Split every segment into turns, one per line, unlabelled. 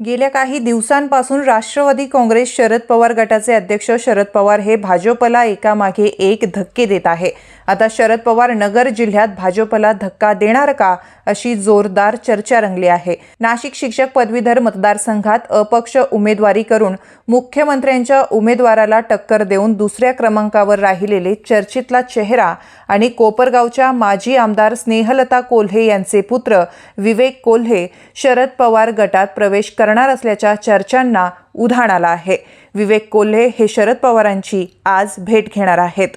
गेल्या काही दिवसांपासून राष्ट्रवादी काँग्रेस शरद पवार गटाचे अध्यक्ष शरद पवार हे भाजपला एकामागे एक धक्के देत आहे. आता शरद पवार नगर जिल्ह्यात भाजपला धक्का देणार का अशी जोरदार चर्चा रंगली आहे. नाशिक शिक्षक पदवीधर मतदारसंघात अपक्ष उमेदवारी करून मुख्यमंत्र्यांच्या उमेदवाराला टक्कर देऊन दुसऱ्या क्रमांकावर राहिलेले चर्चितला चेहरा आणि कोपरगावच्या माजी आमदार स्नेहलता कोल्हे यांचे पुत्र विवेक कोल्हे शरद पवार गटात प्रवेश कर करणार असल्याच्या चर्चांना उधाण आलं आहे. विवेक कोल्हे हे शरद पवारांची आज भेट घेणार आहेत.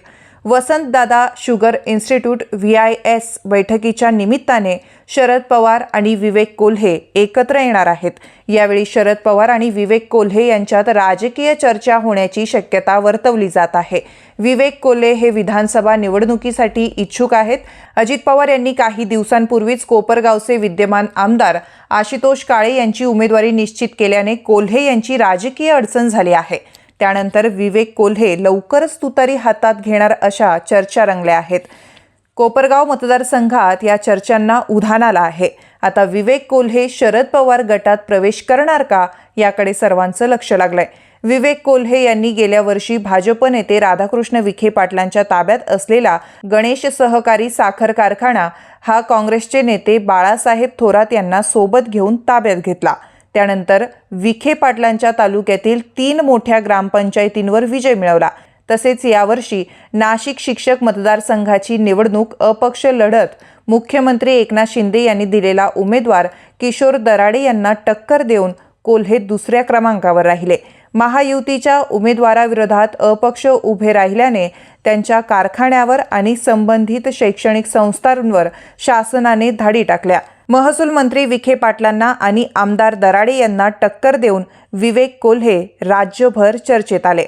Vasantdada sugar institute V I S बैठकीच्या निमित्ताने शरद पवार आणि विवेक कोल्हे एकत्र येणार आहेत. यावेळी शरद पवार आणि विवेक कोल्हे यांच्यात राजकीय चर्चा होण्याची शक्यता वर्तवली जात आहे. विवेक कोल्हे हे विधानसभा निवडणुकीसाठी इच्छुक आहेत. अजित पवार यांनी काही दिवसांपूर्वीच कोपरगावचे विद्यमान आमदार आशुतोष काळे यांची उमेदवारी निश्चित केल्याने कोल्हे यांची राजकीय अडचण झाली आहे. त्यानंतर विवेक कोल्हे लवकरच तुतारी हातात घेणार अशा चर्चा रंगल्या आहेत. कोपरगाव मतदारसंघात या चर्चांना उधाण आलं आहे. आता विवेक कोल्हे शरद पवार गटात प्रवेश करणार का याकडे सर्वांचं लक्ष लागलंय. विवेक कोल्हे यांनी गेल्या वर्षी भाजप नेते राधाकृष्ण विखे पाटलांच्या ताब्यात असलेला गणेश सहकारी साखर कारखाना हा काँग्रेसचे नेते बाळासाहेब थोरात यांना सोबत घेऊन ताब्यात घेतला. त्यानंतर विखे पाटलांच्या तालुक्यातील तीन मोठ्या ग्रामपंचायतींवर विजय मिळवला. तसेच यावर्षी नाशिक शिक्षक मतदारसंघाची निवडणूक अपक्ष लढत मुख्यमंत्री एकनाथ शिंदे यांनी दिलेला उमेदवार किशोर दराडे यांना टक्कर देऊन कोल्हे दुसऱ्या क्रमांकावर राहिले. महायुतीच्या उमेदवाराविरोधात अपक्ष उभे राहिल्याने त्यांच्या कारखान्यावर आणि संबंधित शैक्षणिक संस्थांवर शासनाने धाडी टाकल्या. महसूल मंत्री विखे पाटलांना आणि आमदार दराडे यांना टक्कर देऊन विवेक कोल्हे राज्यभर चर्चेत आले.